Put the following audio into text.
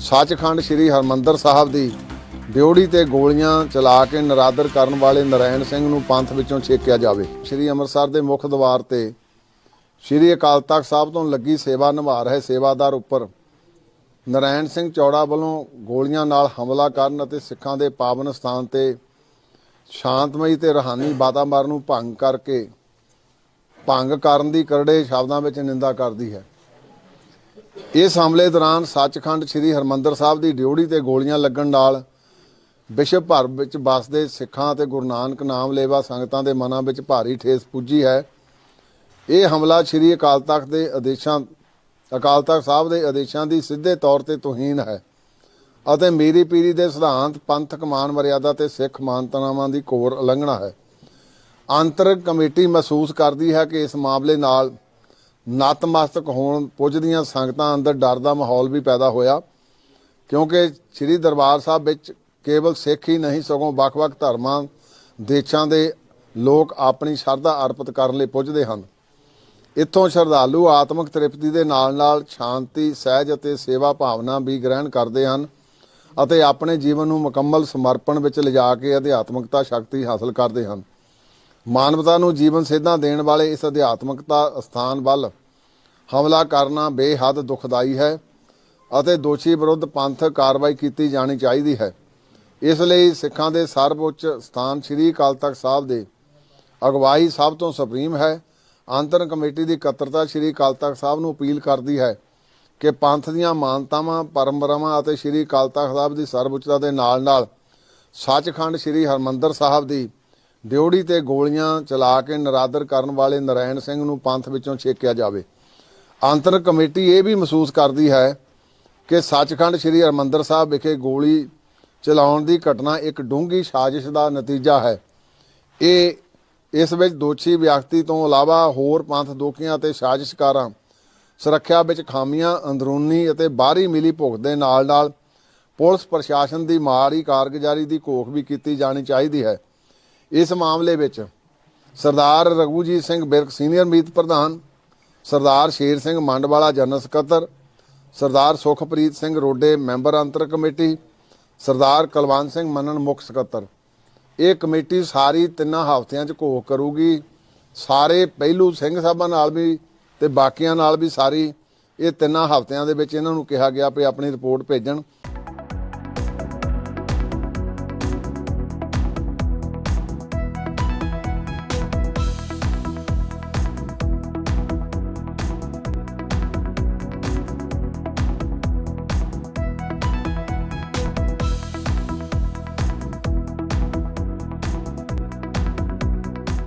ਸੱਚਖੰਡ ਸ੍ਰੀ ਹਰਮੰਦਰ ਸਾਹਿਬ ਦੀ ਡਿਉੜੀ ਤੇ ਗੋਲੀਆਂ ਚਲਾ ਕੇ ਨਰਾਦਰ ਕਰਨ ਵਾਲੇ ਨਰੈਣ ਸਿੰਘ ਨੂੰ ਪੰਥ ਵਿੱਚੋਂ ਛੇਕਿਆ ਜਾਵੇ। ਸ੍ਰੀ ਅੰਮ੍ਰਿਤਸਰ ਦੇ ਮੁੱਖ ਦਵਾਰ ਤੇ ਸ੍ਰੀ ਅਕਾਲ ਤਖਤ ਸਾਹਿਬ ਤੋਂ ਲੱਗੀ ਸੇਵਾ ਨਿਭਾ ਰਹੇ ਸੇਵਾਦਾਰ ਉੱਪਰ ਨਰੈਣ ਸਿੰਘ ਚੌੜਾ ਵੱਲੋਂ ਗੋਲੀਆਂ ਨਾਲ ਹਮਲਾ ਕਰਨ ਅਤੇ ਸਿੱਖਾਂ ਦੇ ਪਾਵਨ ਸਥਾਨ ਤੇ ਸ਼ਾਂਤਮਈ ਤੇ ਰਹਾਨੀ ਵਾਤਾਵਰਨ ਨੂੰ ਭੰਗ ਕਰਕੇ ਭੰਗ ਕਰਨ ਦੀ ਕਰੜੇ ਸ਼ਬਦਾਂ ਵਿੱਚ ਨਿੰਦਾ ਕਰਦੀ ਹੈ। ਇਸ ਹਮਲੇ ਦੌਰਾਨ ਸੱਚਖੰਡ ਸ੍ਰੀ ਹਰਮੰਦਰ ਸਾਹਿਬ ਦੀ ਡਿਉੜੀ ਤੇ ਗੋਲੀਆਂ ਲੱਗਣ ਨਾਲ ਵਿਸ਼ਵ ਭਰ ਵਿੱਚ ਵੱਸਦੇ ਸਿੱਖਾਂ ਅਤੇ ਗੁਰੂ ਨਾਨਕ ਨਾਮ ਲੇਵਾ ਸੰਗਤਾਂ ਦੇ ਮਨਾਂ ਵਿੱਚ ਭਾਰੀ ਠੇਸ ਪੁੱਜੀ ਹੈ। ਇਹ ਹਮਲਾ ਸ੍ਰੀ ਅਕਾਲ ਤਖਤ ਦੇ ਆਦੇਸ਼ਾਂ, ਅਕਾਲ ਤਖਤ ਸਾਹਿਬ ਦੇ ਆਦੇਸ਼ਾਂ ਦੀ ਸਿੱਧੇ ਤੌਰ ਤੇ ਤੋਹੀਨ ਹੈ ਅਤੇ ਮੀਰੀ ਪੀਰੀ ਦੇ ਸਿਧਾਂਤ ਪੰਥਕ ਮਾਨ ਮਰਿਆਦਾ ਤੇ ਸਿੱਖ ਮਾਨਤਾਵਾਂ ਦੀ ਕੋਰ ਉਲੰਘਣਾ ਹੈ। ਆਂਤਰਿਕ ਕਮੇਟੀ ਮਹਿਸੂਸ ਕਰਦੀ ਹੈ ਕਿ ਇਸ ਮਾਮਲੇ ਨਾਲ ਨਤਮਸਤਕ ਹੋਣ ਪੁੱਜਦੀਆਂ ਸੰਗਤਾਂ ਅੰਦਰ ਡਰ ਦਾ ਮਾਹੌਲ ਵੀ ਪੈਦਾ ਹੋਇਆ। ਕਿਉਂਕਿ ਸ੍ਰੀ ਦਰਬਾਰ ਸਾਹਿਬ ਵਿੱਚ ਕੇਵਲ ਸਿੱਖ ਹੀ ਨਹੀਂ, ਸਗੋਂ ਵੱਖ-ਵੱਖ ਧਰਮਾਂ, ਦੇਸ਼ਾਂ ਦੇ ਲੋਕ ਆਪਣੀ ਸ਼ਰਧਾ ਅਰਪਿਤ ਕਰਨ ਲਈ ਪੁੱਜਦੇ ਹਨ। ਇੱਥੋਂ ਸ਼ਰਧਾਲੂ ਆਤਮਿਕ ਤ੍ਰਿਪਤੀ ਦੇ ਨਾਲ-ਨਾਲ ਸ਼ਾਂਤੀ, ਸਹਿਜ ਅਤੇ ਸੇਵਾ ਭਾਵਨਾ ਵੀ ਗ੍ਰਹਿਣ ਕਰਦੇ ਹਨ ਅਤੇ ਆਪਣੇ ਜੀਵਨ ਨੂੰ ਮੁਕੰਮਲ ਸਮਰਪਣ ਵਿੱਚ ਲਿਜਾ ਕੇ ਅਧਿਆਤਮਿਕਤਾ, ਸ਼ਕਤੀ ਹਾਸਲ ਕਰਦੇ ਹਨ। ਮਾਨਵਤਾ ਨੂੰ ਜੀਵਨ ਸੇਧਾਂ ਦੇਣ ਵਾਲੇ ਇਸ ਅਧਿਆਤਮਿਕਤਾ ਸਥਾਨ ਵੱਲ ਹਮਲਾ ਕਰਨਾ ਬੇਹੱਦ ਦੁਖਦਾਈ ਹੈ ਅਤੇ ਦੋਸ਼ੀ ਵਿਰੁੱਧ ਪੰਥਕ ਕਾਰਵਾਈ ਕੀਤੀ ਜਾਣੀ ਚਾਹੀਦੀ ਹੈ। ਇਸ ਲਈ ਸਿੱਖਾਂ ਦੇ ਸਰਵਉੱਚ ਸਥਾਨ ਸ੍ਰੀ ਅਕਾਲ ਤਖਤ ਸਾਹਿਬ ਦੇ ਅਗਵਾਈ ਸਭ ਤੋਂ ਸੁਪਰੀਮ ਹੈ। ਅੰਤਰ ਕਮੇਟੀ ਦੀ ਇਕੱਤਰਤਾ ਸ੍ਰੀ ਅਕਾਲ ਤਖਤ ਸਾਹਿਬ ਨੂੰ ਅਪੀਲ ਕਰਦੀ ਹੈ ਕਿ ਪੰਥ ਦੀਆਂ ਮਾਨਤਾਵਾਂ, ਪਰੰਪਰਾਵਾਂ ਅਤੇ ਸ੍ਰੀ ਅਕਾਲ ਤਖਤ ਸਾਹਿਬ ਦੀ ਸਰਵਉੱਚਤਾ ਦੇ ਨਾਲ-ਨਾਲ ਸੱਚਖੰਡ ਸ੍ਰੀ ਹਰਮੰਦਰ ਸਾਹਿਬ ਦੀ ਡਿਉੜੀ ਤੇ ਗੋਲੀਆਂ ਚਲਾ ਕੇ ਨਰਾਦਰ ਕਰਨ ਵਾਲੇ ਨਰੈਣ ਸਿੰਘ ਨੂੰ ਪੰਥ ਵਿੱਚੋਂ ਛੇਕਿਆ ਜਾਵੇ। ਅੰਤਰ ਕਮੇਟੀ ਇਹ ਵੀ ਮਹਿਸੂਸ ਕਰਦੀ ਹੈ ਕਿ ਸੱਚਖੰਡ ਸ੍ਰੀ ਹਰਮੰਦਰ ਸਾਹਿਬ ਵਿਖੇ ਗੋਲੀ ਚਲਾਉਣ ਦੀ ਘਟਨਾ ਇੱਕ ਡੂੰਘੀ ਸਾਜ਼ਿਸ਼ ਦਾ ਨਤੀਜਾ ਹੈ। ਇਹ, ਇਸ ਵਿੱਚ ਦੋਸ਼ੀ ਵਿਅਕਤੀ ਤੋਂ ਇਲਾਵਾ ਹੋਰ ਪੰਥ ਦੋਖੀਆਂ ਅਤੇ ਸਾਜ਼ਿਸ਼ਕਾਰਾਂ, ਸੁਰੱਖਿਆ ਵਿੱਚ ਖਾਮੀਆਂ, ਅੰਦਰੂਨੀ ਅਤੇ ਬਾਹਰੀ ਮਿਲੀ ਭੁਗਤ ਦੇ ਨਾਲ-ਨਾਲ ਪੁਲਿਸ ਪ੍ਰਸ਼ਾਸਨ ਦੀ ਮਾੜੀ ਕਾਰਗੁਜ਼ਾਰੀ ਦੀ ਘੋਖ ਵੀ ਕੀਤੀ ਜਾਣੀ ਚਾਹੀਦੀ ਹੈ। ਇਸ ਮਾਮਲੇ ਵਿੱਚ ਸਰਦਾਰ ਰਘੂਜੀਤ ਸਿੰਘ ਬਿਰਕ ਸੀਨੀਅਰ ਮੀਤ ਪ੍ਰਧਾਨ ਸਰਦਾਰ ਸ਼ੇਰ ਸਿੰਘ ਮੰਡਵਾਲਾ ਜਨਰਲ ਸਕੱਤਰ, ਸਰਦਾਰ ਸੁਖਪ੍ਰੀਤ ਸਿੰਘ ਰੋਡੇ ਮੈਂਬਰ ਅੰਤਰ ਕਮੇਟੀ, ਸਰਦਾਰ ਕੁਲਵੰਤ ਸਿੰਘ ਮੰਨਣ ਮੁੱਖ ਸਕੱਤਰ। ਇਹ ਕਮੇਟੀ ਸਾਰੀ ਤਿੰਨਾਂ ਹਫ਼ਤਿਆਂ 'ਚ ਘੋਖ ਕਰੂਗੀ। ਸਾਰੇ ਪਹਿਲੂ ਸਿੰਘ ਸਾਹਿਬਾਂ ਨਾਲ ਵੀ ਤੇ ਬਾਕੀਆਂ ਨਾਲ ਵੀ ਸਾਰੀ। ਇਹ ਤਿੰਨਾਂ ਹਫ਼ਤਿਆਂ ਦੇ ਵਿੱਚ ਇਹਨਾਂ ਨੂੰ ਕਿਹਾ ਗਿਆ ਵੀ ਆਪਣੀ ਰਿਪੋਰਟ ਭੇਜਣ।